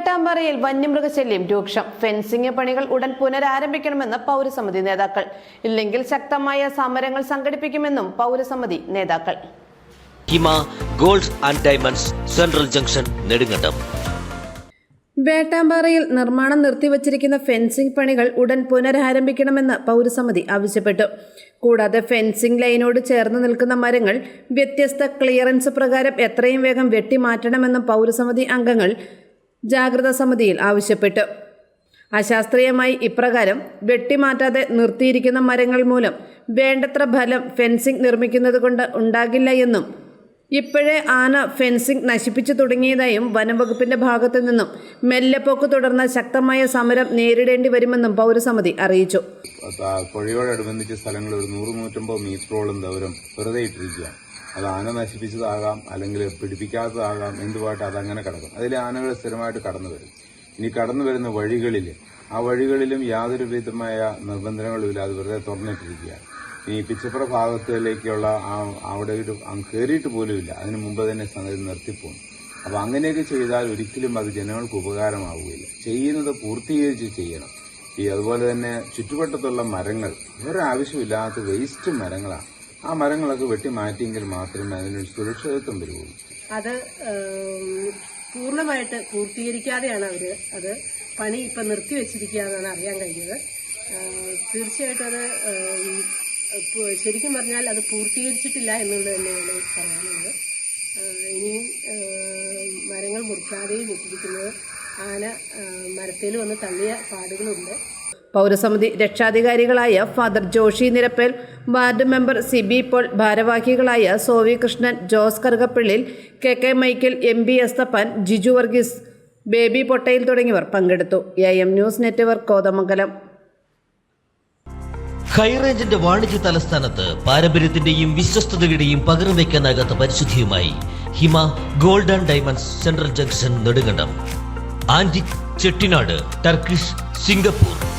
വേട്ടാമ്പാറയിൽ വന്യമൃഗശല്യം രൂക്ഷം. ഫെൻസിംഗ് പണികൾ ഉടൻ പുനരാരംഭിക്കണമെന്ന് പൗരസമിതി നേതാക്കൾ. ഇല്ലെങ്കിൽ ശക്തമായ സമരങ്ങൾ സംഘടിപ്പിക്കുമെന്നും പൗരസമിതി നേതാക്കൾ. Hima gold and diamonds central junction Nedumkandam. വേട്ടാമ്പാറയിൽ നിർമ്മാണം നിർത്തിവച്ചിരിക്കുന്ന ഫെൻസിംഗ് പണികൾ ഉടൻ പുനരാരംഭിക്കണമെന്ന് പൗരസമിതി ആവശ്യപ്പെട്ടു. കൂടാതെ ഫെൻസിംഗ് ലൈനോട് ചേർന്ന് നിൽക്കുന്ന മരങ്ങൾ വ്യത്യസ്ത ക്ലിയറൻസ് പ്രകാരം എത്രയും വേഗം വെട്ടിമാറ്റണമെന്നും പൗരസമിതി അംഗങ്ങൾ ജാഗ്രതാ സമിതിയിൽ ആവശ്യപ്പെട്ടു. അശാസ്ത്രീയമായി ഇപ്രകാരം വെട്ടിമാറ്റാതെ നിർത്തിയിരിക്കുന്ന മരങ്ങൾ മൂലം വേണ്ടത്ര ഫലം ഫെൻസിംഗ് നിർമ്മിക്കുന്നത് കൊണ്ട് ഉണ്ടാകില്ല എന്നും ഇപ്പോഴേ ആന ഫെൻസിംഗ് നശിപ്പിച്ചു തുടങ്ങിയതായും വനംവകുപ്പിന്റെ ഭാഗത്തു നിന്നും മെല്ലെപ്പോക്ക് തുടർന്ന ശക്തമായ സമരം നേരിടേണ്ടി വരുമെന്നും പൗരസമിതി അറിയിച്ചു. പുഴയോടനുബന്ധിച്ച സ്ഥലങ്ങളിൽ ഒരു നൂറ് നൂറ്റമ്പത് മീറ്ററോളം ദൂരം വെറുതെ ഇട്ടിരിക്കുകയാണ്. അത് ആന നശിപ്പിച്ചതാകാം അല്ലെങ്കിൽ പിടിപ്പിക്കാത്തതാകാം എന്തുമായിട്ട് അതങ്ങനെ കിടക്കും. അതിൽ ആനകൾ സ്ഥിരമായിട്ട് കടന്നു വരും. ഇനി കടന്നു വരുന്ന വഴികളിൽ ആ വഴികളിലും യാതൊരു വിധമായ നിബന്ധനകളുമില്ല അത് വെറുതെ തുറന്നിട്ടിരിക്കുക ഈ പിച്ചപ്പുറ ഭാഗത്തിലേക്കുള്ള ആ അവിടെ ഒരു കയറിയിട്ട് പോലുമില്ല അതിന് മുമ്പ് തന്നെ സംഗതി നിർത്തിപ്പോകും. അപ്പോൾ അങ്ങനെയൊക്കെ ചെയ്താൽ ഒരിക്കലും അത് ജനങ്ങൾക്ക് ഉപകാരമാവുകയില്ല. ചെയ്യുന്നത് പൂർത്തീകരിച്ച് ചെയ്യണം. ഈ അതുപോലെ തന്നെ ചുറ്റുവട്ടത്തുള്ള മരങ്ങൾ ഒരാവശ്യമില്ലാത്ത വേസ്റ്റ് മരങ്ങളാണ്. ആ മരങ്ങളൊക്കെ വെട്ടി മാറ്റിയെങ്കിൽ മാത്രമേ അതിനൊരു സുരക്ഷിതത്വം വരുള്ളൂ അത് പൂർണമായിട്ട് പൂർത്തീകരിക്കാതെയാണ് അവർ അത് പണി ഇപ്പൊ നിർത്തിവെച്ചിരിക്കുകയെന്നാണ് അറിയാൻ കഴിഞ്ഞത്. തീർച്ചയായിട്ടും അത് ശരിക്കും പറഞ്ഞാൽ അത് പൂർത്തീകരിച്ചിട്ടില്ല എന്നുള്ളത് തന്നെയാണ് പറയാനുള്ളത്. ഇനിയും മരങ്ങൾ മുറിക്കാതെയും വെച്ചിരിക്കുന്നത് ആന മരത്തിൽ വന്ന് തള്ളിയ പാടുകളുണ്ട്. പൗരസമിതി രക്ഷാധികാരികളായ father Joshi Nirappel ward member Sibi Paul ഭാരവാഹികളായ Sovi Krishnan Jose Karukappillil K K Michael M B Esthappan Jiju Varghese Baby Pottayil തുടങ്ങിയവർ പങ്കെടുത്തു. A M news network Kothamangalam. ഹൈറേഞ്ചിന്റെ വാണിജ്യ തലസ്ഥാനത്ത് പാരമ്പര്യത്തിന്റെയും വിശ്വസ്തതയുടെയും പകരം വയ്ക്കാനാകാത്ത പരിശുദ്ധിയുമായി Hima gold and diamonds central junction Nedumkandam. Antique Chettinad Turkish Singapore.